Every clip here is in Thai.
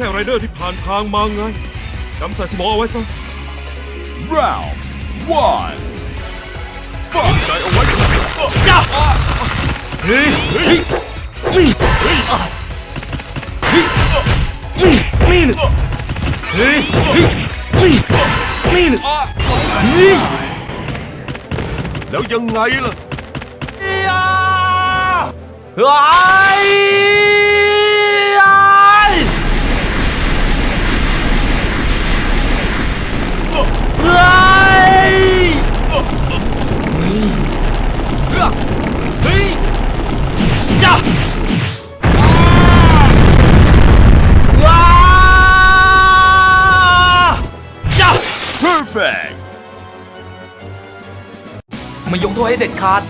แค่ไรเดอร์ที่ผ่านทางมาไงจำใส่สมองเอาไว้ซะ Round one. Fight. ใจเอาไว้เฮ้ยเฮ้ยนี่เฮ้ยเฮ้ยนี่นี่หนึ่งเฮ้ยเฮ้ยนี่นี่หนึ่งนี่แล้วยังไงล่ะเฮ้ยเฮ้ย เฮ้ยจ้าว้าจ้า Perfect. ไม่ยกโทษให้เด็ดขาด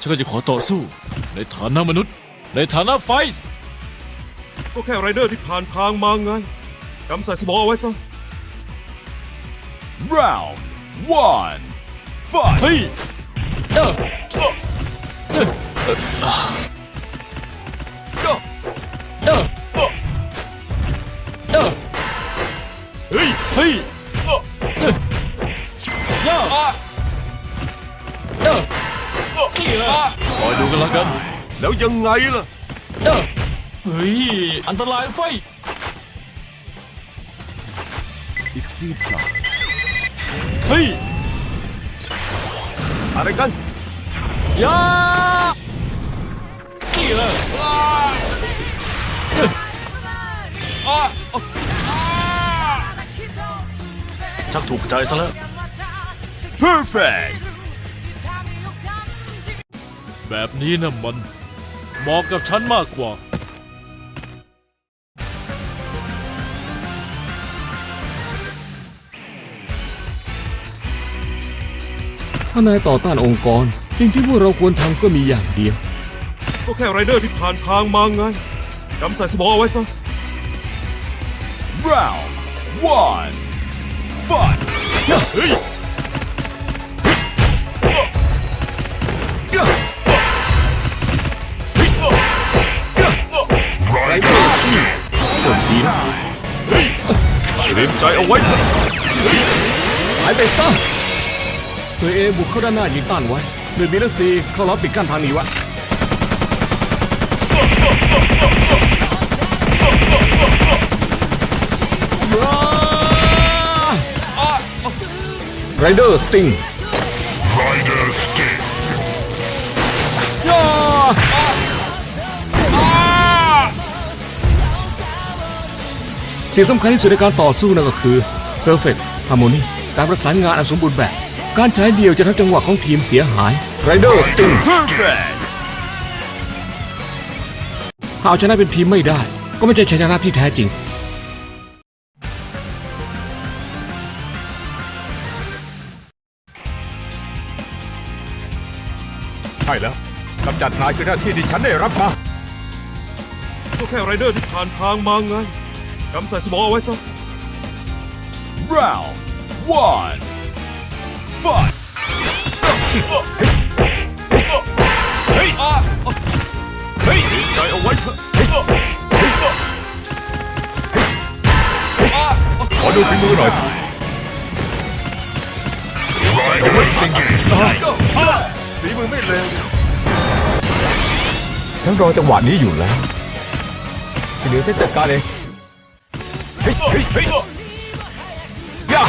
ฉันก็จะขอต่อสู้ในฐานะมนุษย์ ในฐานะไฟส์ก็แค่ไรเดอร์ที่ผ่านทางมาไงจำใส่สมองเอาไว้ซะ Round one. Fight. เฮ้ยเอ้อเอ้อเอ้อเอ้อเฮ้ยเฮ้ยย่าเอ้อนี่แหละคอยดูกันแล้วกัน แล้วยังไงล่ะเอ้อเฮ้ย อันตรายไฟเฮ้ยอะไรกัน ยานี่แหละชักถูกใจซะแล้ว Perfect. แบบนี้นะมัน เหมาะกับฉันมากกว่า ถ้านายต่อต้านองค์กร สิ่งที่พวกเราควรทำก็มีอย่างเดียว ก็แค่ไรเดอร์ที่ผ่านทางมาไงจำใส่สมองเอาไว้ซะ Round one. Fight. เฮ้ย ใจเอาไว้เถอะหายไปซะตัวเองบุกเข้าด้านหน้ายิงต้านไว้เดือนบีและซีเข้าล้อมปิดกั้นทางหนีไว้ไรเดอร์สติง สิ่งสำคัญที่สุดในการต่อสู้นั่นก็คือ perfect harmony การประสานงานอันสมบูรณ์แบบ การใช้เดียวจะทำจังหวะของทีมเสียหาย Rider Sting Perfect. หากเอาชนะเป็นทีมไม่ได้ ก็ไม่ใช่ชัยชนะที่แท้จริง ใช่แล้วกำจัดนายคือหน้าที่ที่ฉันได้รับมา ก็แค่ไรเดอร์ที่ผ่านทางมาไง จำใส่สมองเอาไว้ซะ Round one. Fight. เฮ้ยเฮ้ยใจเอาไว้เถอะขอดูฝีมือหน่อยสิเอาไว้จริงฝีมือไม่เลวฉันรอจังหวะนี้อยู่แล้ว เดี๋ยวจะจัดการเอง เฮ้ยเฮ้ยเฮ้ยย่า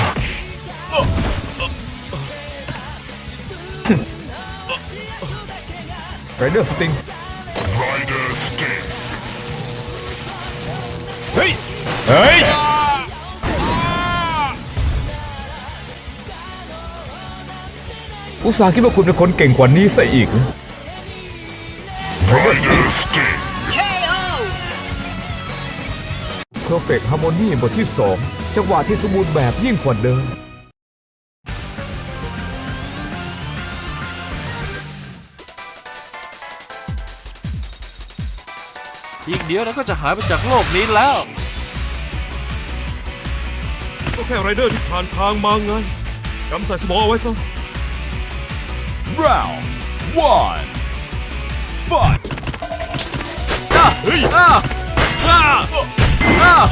ไรเดอร์สติงเฮ้ย เฮ้ย อุตส่าห์คิดว่าคุณเป็นคนเก่งกว่านี้ซะอีกนะเพอร์เฟกต์ฮาร์โมนีบทที่สองจังหวะที่สมบูรณ์แบบยิ่งกว่าเดิมอีกเดียวเราก็จะหายไปจากโลกนี้แล้ว ก็แค่ไรเดอร์ที่ผ่านทางมาไงกำใส่สมองเอาไว้ซะ round one fight เฮ้ยอ่าอ่า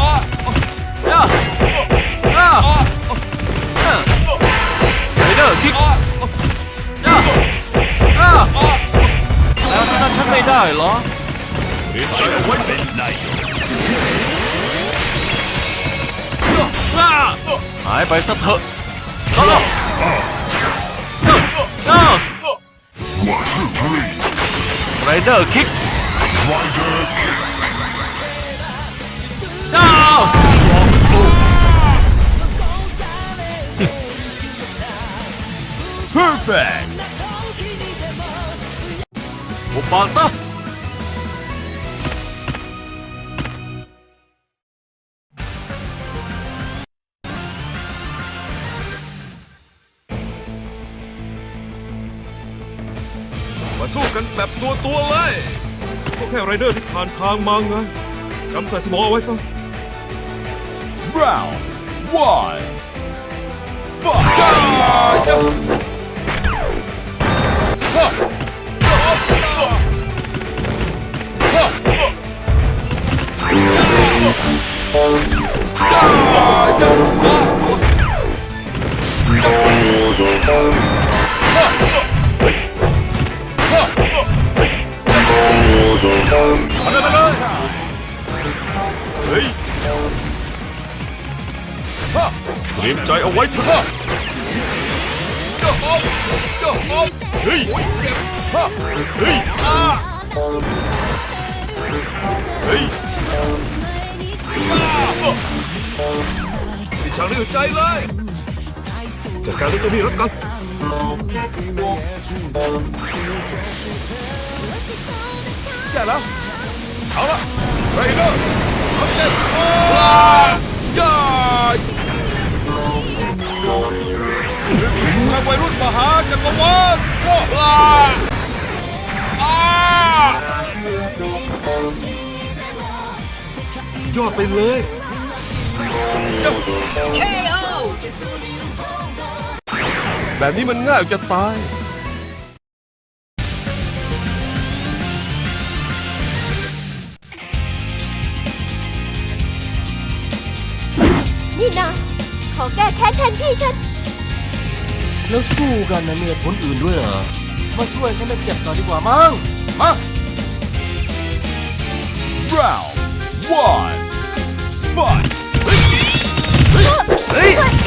อ่าอ่าอ่าไรเดอร์คิกอ่าอ่าแล้วชนะฉันไม่ได้เหรอใจเอาไว้เถอะหายไปซะเถอะไรเดอร์คิก เพอร์เฟกต์หุบปากซะมาสู้กันแบบตัวตัวๆเลย ก็แค่ไรเดอร์ที่ผ่านทางมาไงกำใส่สมองเอาไว้ซะ round one. Fight เตรียมใจเอาไว้เถอะเฮ้ยเฮ้ยเฮ้ยดิฉันเรียกใจเลยจัดการด้วยตัวนี้แล้วกันแย่แล้ว เอาละไรเดอร์เอาเจ็บว้าย่า ถึงทางวัยรุ่นมหาจักรวาลว้าอ้ายอดไปเลยแบบนี้มันง่ายจะตาย นี่นะ ขอแก้แค้นแทนพี่ฉัน แล้วสู้กันนะมีเหตุผลอื่นด้วยเหรอ มาช่วยฉันไม่เจ็บหน่อยดีกว่ามั้ง มา round one fight เฮ้ยมา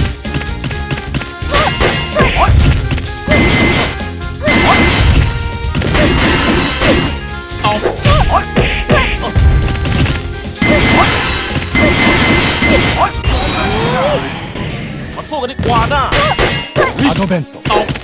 ドベント。